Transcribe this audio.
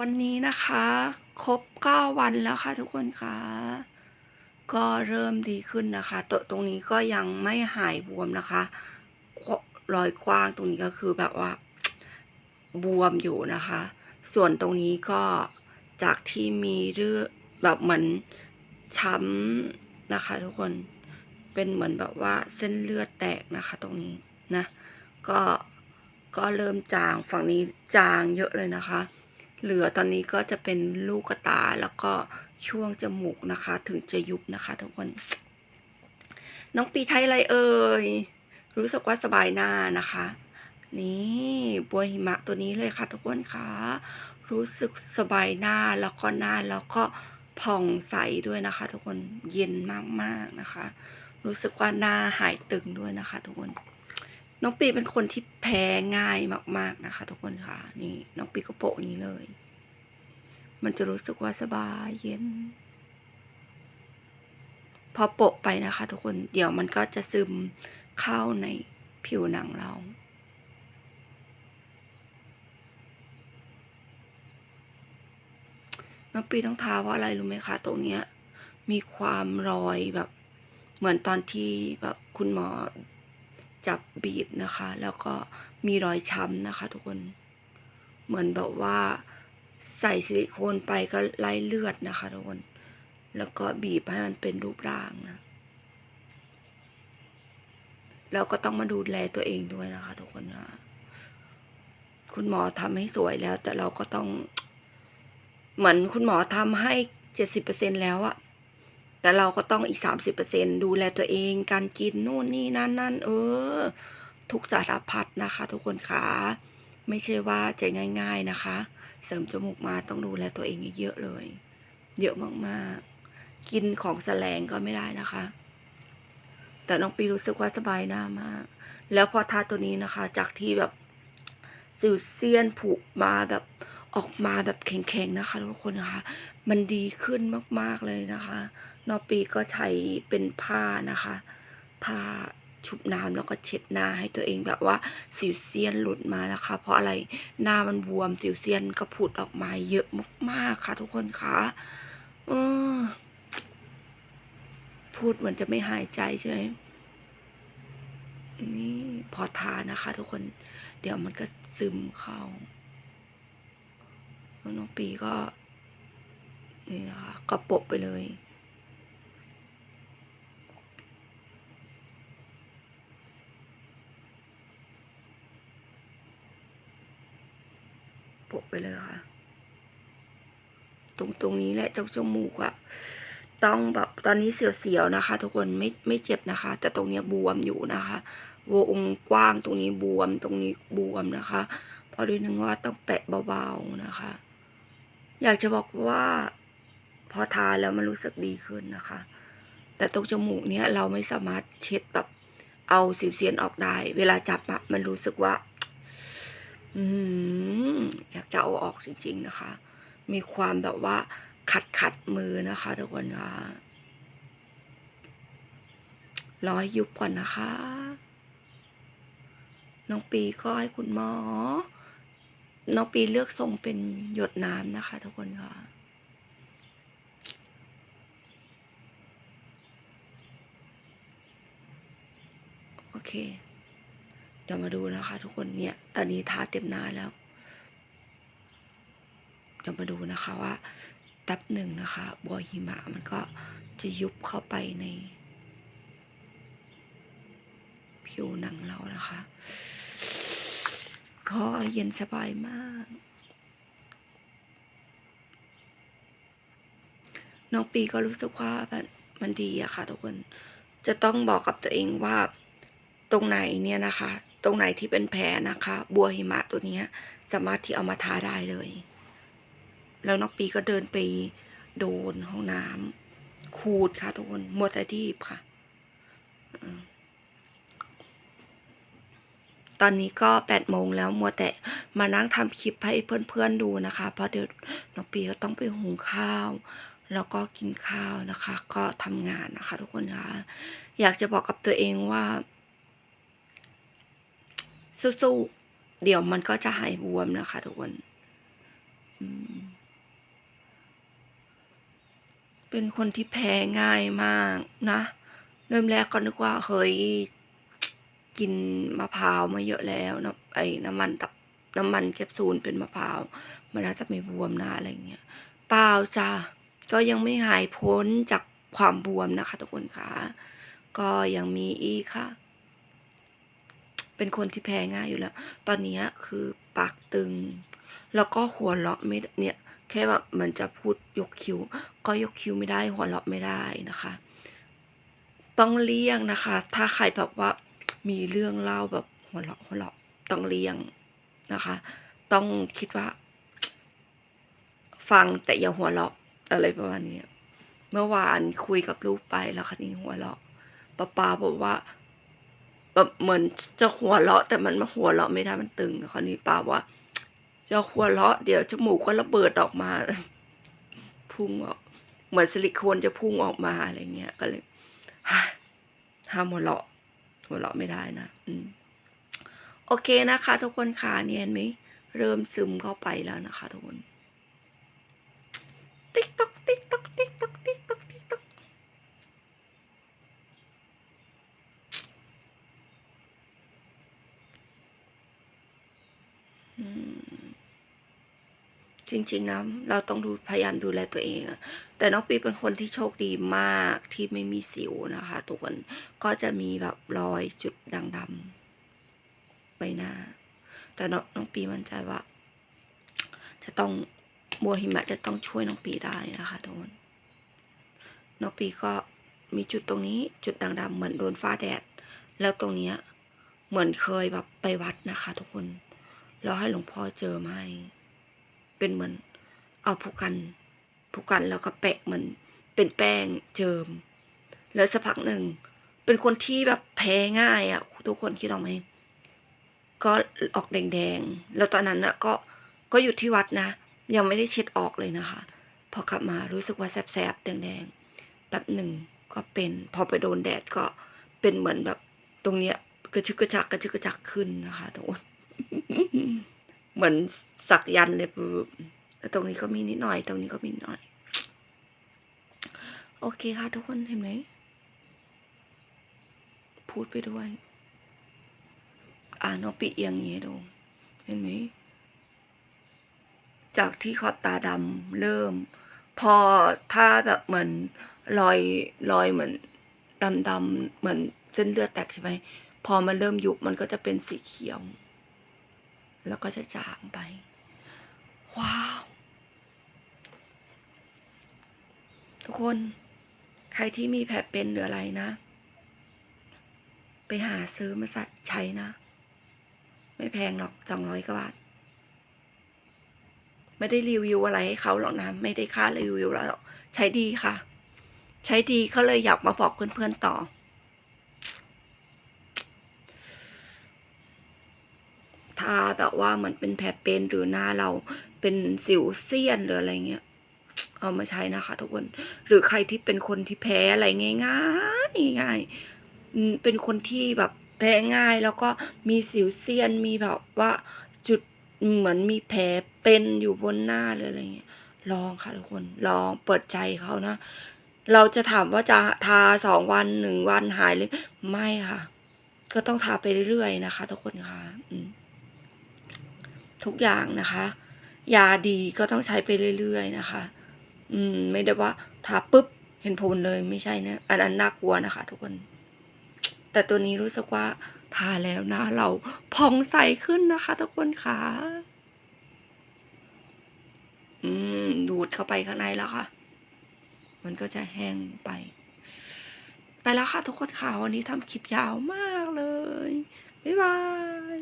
วันนี้นะคะครบ 9 วันแล้วค่ะทุกคนคะก็เริ่มดีขึ้นนะคะตตรงนี้ก็ยังไม่หายบวมนะคะ รอยกว้างตรงนี้ก็คือแบบว่า บวมอยู่นะคะ ส่วนตรงนี้ก็จากที่มีเลือดแบบเหมือนช้ำนะคะ ทุกคนเป็นเหมือนแบบว่าเส้นเลือดแตกนะคะ ตรงนี้นะ ก็ก็เริ่มจางฝั่งนี้จางเยอะเลยนะคะ เหลือตอนนี้ก็จะเป็นลูกตาแล้วก็ช่วงจมูกนะคะ ถึงจะยุบนะคะ ทุกคน น้องปีใช้อะไรเอ่ย รู้สึกว่าสบายหน้านะคะ นี่บัวหิมะตัวนี้เลยค่ะทุกคนคะรู้สึกสบายหน้าแล้วก็หน้าแล้วก็ผ่องใสด้วยนะคะ ทุกคนเย็นมากๆนะคะ รู้สึกว่าหน้าหายตึงด้วยนะคะ ทุกคน น้องปีเป็นคนที่แพ้ง่ายมาก ๆนะคะ ทุกคนค่ะ นี่ น้องปีก็โปะอย่างนี้เลย มันจะรู้สึกว่าสบายเย็น พอโปะไปนะคะ ทุกคนเดี๋ยวมันก็จะซึมเข้าในผิวหนังเราน้องปีต้องทาว่าะอะไรรู้ไหมคะ ตรงเนี้ย มีความรอยแบบ เหมือนตอนที่แบบคุณหมอ จับบีบนะคะ แล้วก็มีรอยช้ำนะคะ ทุกคน เหมือนแบบว่าใส่ซิลิโคนไปก็ไล่เลือดนะคะ ทุกคน แล้วก็บีบให้มันเป็นรูปร่างนะแล้วก็ต้องมาดูแลตัวเองด้วยนะคะ ทุกคนนะคุณหมอทำให้สวยแล้ว แต่เราก็ต้อง เหมือนคุณหมอทำให้เจ็ดสิบเปอร์เซ็นแล้วอะ แต่เราก็ต้องอีกสามสิบเปอร์เซ็นดูแลตัวเอง การกินนู่นนี่นั่นนั่นเออ ทุกสารพัดนะคะ ทุกคนคะไม่ใช่ว่าจะง่าย ๆนะคะ เสริมจมูกมาต้องดูแลตัวเองเยอะๆเลย เยอะมากๆ กินของแสลงก็ไม่ได้นะคะ แต่น้องปีรู้สึกว่าสบายหน้ามาก แล้วพอทาตัวนี้นะคะ จากที่แบบสิวเซียนผุมาแบบออกมาแบบแข็งๆนะคะทุกคนนะคะ มันดีขึ้นมากๆเลยนะคะ นอปีก็ใช้เป็นผ้านะคะ ผ้าชุบน้ำแล้วก็เช็ดหน้าให้ตัวเองแบบว่าสิวเซียนหลุดมานะคะ เพราะอะไรหน้ามันบวมสิวเซียนก็ผุดออกมาเยอะมากๆค่ะ ทุกคนคะออพูดเหมือนจะไม่หายใจใช่ไหมนี่พอทานะคะ ทุกคนเดี๋ยวมันก็ซึมเข้าแล้วน้องปีก็ นี่นะคะก็โปะไปเลย ปะไปเลยค่ะ ตรงตรงนี้แหละเจ้าจมูกอะต้องแบบตอนนี้เสียวๆนะคะ ทุกคนไม่ไม่เจ็บนะคะ แต่ตรงเนี้ยบวมอยู่นะคะวงกว้างตรงนี้บวมตรงนี้บวมนะคะ เพราะด้วยนึงว่าต้องแปะเบาๆนะคะ อยากจะบอกว่า พอทาแล้วมันรู้สึกดีขึ้นนะคะ แต่ตรงจมูกเนี้ยเราไม่สามารถเช็ดแบบเอาสิวเซียนออกได้ เวลาจับอะมันรู้สึกว่า อืมอยากจะเอาออกจริงๆนะคะ มีความแบบว่าขัดขัดมือนะคะทุกคนคะร้อยยุบก่อนนะคะ น้องปีก็ให้คุณหมอ น้องปีเลือกทรงเป็นหยดน้ำนะคะทุกคนค่ะโอเค เดี๋ยวมาดูนะคะทุกคนเนี่ย ตอนนี้ทาเต็มหน้าแล้ว เดี๋ยวมาดูนะคะว่า แป๊บหนึ่งนะคะบัวหิมะมันก็จะยุบเข้าไปใน ผิวหนังเรานะคะพราะเย็นสบายมาก น้องปีก็รู้สึกว่ามันมันดีอะค่ะทุกคน จะต้องบอกกับตัวเองว่าตรงไหนเนี่ยนะคะ ตรงไหนที่เป็นแผลนะคะ บัวหิมะตัวนี้สามารถที่เอามาทาได้เลย แล้วน้องปีก็เดินไปโดนห้องน้ำขูดค่ะทุกคนมัวแต่ดีบค่ะ ตอนนี้ก็แปดโมงแล้วมัวแต่มานั่งทำคลิปให้เพื่อนๆดูนะคะ เพราะเดี๋ยวน้องปีก็ต้องไปหุงข้าวแล้วก็กินข้าวนะคะ ก็ทำงานนะคะ ทุกคนคะอยากจะบอกกับตัวเองว่า สู้ๆ เดี๋ยวมันก็จะหายบวมนะคะทุกคนเป็นคนที่แพ้ง่ายมากนะ เริ่มแรกก็นึกว่าเฮ้ยกินมะพร้าวมาเยอะแล้วนะไอ้น้ำมันตับน้ำมันแคปซูลเป็นมะพร้าว มันน่าจะไม่บวมนะอะไรเงี้ยเปล่าจ้ะก็ยังไม่หายพ้นจากความบวมนะคะ ทุกคนค่ะก็ยังมีอีกค่ะ เป็นคนที่แพ้ง่ายอยู่แล้ว ตอนนี้คือปากตึง แล้วก็หัวเราะไม่เนี่ยแค่แบบมันจะพูดยกคิ้ว ก็ยกคิ้วไม่ได้ หัวเราะไม่ได้นะคะ ต้องเลี่ยงนะคะ ถ้าใครแบบว่ามีเรื่องเล่าแบบหัวเราะหัวเราะต้องเลี่ยงนะคะ ต้องคิดว่า ฟังแต่อย่าหัวเราะอะไรประมาณนี้เมื่อวานคุยกับลูกไปแล้วคันนี้หัวเราะป้าป้าบอกว่า แบบเหมือนจะหัวเราะ แต่มันมาหัวเราะไม่ได้มันตึงคราวนี้ป้าว่าจะหัวเราะเดี๋ยวจมูกก็ระเบิดออกมา พุ่งออกเหมือนซิลิโคนจะพุ่งออกมาอะไรเงี้ยก็เลยห้ามหัวเราะ หัวเราะไม่ได้นะอืมโอเคนะคะ ทุกคนค่ะเนียนไหมเริ่มซึมเข้าไปแล้วนะคะ ทุกคนติ๊กต๊อกติ๊กต๊อกติ๊กต๊อกอืม จริงๆนะเราต้องดูพยายามดูแลตัวเองอะแต่น้องปีเป็นคนที่โชคดีมากที่ไม่มีสิวนะคะทุกคนก็จะมีแบบรอยจุดด่างดำใบหน้า แต่น้องปีมั่นใจว่า จะต้องบัวหิมะจะต้องช่วยน้องปีได้นะคะทุกคนน้องปีก็มีจุดตรงนี้จุดด่างดำเหมือนโดนฟ้าแดด แล้วตรงเนี้ยเหมือนเคยแบบไปวัดนะคะ ทุกคน แล้วให้หลวงพ่อเจอมาให้ เป็นเหมือน เอาผู้กันผู้กันแล้วก็แปะเหมือนเป็นแป้งเจิม แล้วสักพักหนึ่ง เป็นคนที่แบบแพ้ง่ายอะ่ะ ทุกคนคิดออกไหมก็ออกแดงๆ แล้วตอนนั้นน่ะก็ก็อยู่ที่วัดนะ ยังไม่ได้เช็ดออกเลยนะคะ พอกลับมารู้สึกว่าแสบๆแดงๆแป๊บหนึ่งก็เป็น พอไปโดนแดดก็เป็นเหมือนแบบตรงเนี้ยกระชึกกระชักกระชึกกระชักขึ้นนะคะทุกคน เหมือนสักยันเลยปุ๊บแล้วตรงนี้ก็มีนิดหน่อย ตรงนี้ก็มีนิดหน่อย โอเคค่ะทุกคนเห็นไหม พูดไปด้วย อ่านองปีเอียงอย่างนี้ดู เห็นไหม จากที่ขอบตาดำเริ่ม พอถ้าแบบเหมือนรอยรอยเหมือนดำดำเหมือนเส้นเลือดแตกใช่ไหม พอมันเริ่มยุบมันก็จะเป็นสีเขียว แล้วก็จะจางไป ว้าว ทุกคนใครที่มีแผลเป็นหรืออะไรนะ ไปหาซื้อมาใส่ใช้นะ ไม่แพงหรอกสองร้อยกว่าบาท ไม่ได้รีวิวอะไรให้เขาหรอกนะ ไม่ได้ค่ารีวิวแล้วหรอกใช้ดีค่ะ ใช้ดีเขาเลยอยากมาบอกเพื่อนๆต่อ ถ้าแบบว่ามันเป็นแผลเป็นหรือหน้าเราเป็นสิวเซียนหรืออะไรเงี้ยเอามาใช้นะคะทุกคนหรือใครที่เป็นคนที่แพ้อะไรง่ายๆง่ายๆอืมเป็นคนที่แบบแพ้ง่ายแล้วก็มีสิวเซียนมีแบบว่าจุดเหมือนมีแผลเป็นอยู่บนหน้าหรืออะไรเงี้ยลองค่ะทุกคนลองเปิดใจเขานะ เราจะถามว่าจะทาสองวันหนึ่งวันหายเลยไม่ค่ะ ก็ต้องทาไปเรื่อยๆนะคะ ทุกคนค่ะอืม ทุกอย่างนะคะ ยาดีก็ต้องใช้ไปเรื่อยๆนะคะ อืม ไม่ได้ว่าทาปุ๊บเห็นผลเลยไม่ใช่นะอันนั้นน่ากลัวนะคะ ทุกคน แต่ตัวนี้รู้สึกว่าทาแล้วนะ เราผ่องใสขึ้นนะคะ ทุกคนค่ะอืม ดูดเข้าไปข้างในแล้วค่ะ มันก็จะแห้งไป ไปแล้วค่ะทุกคนค่ะ วันนี้ทำคลิปยาวมากเลย บ๊ายบาย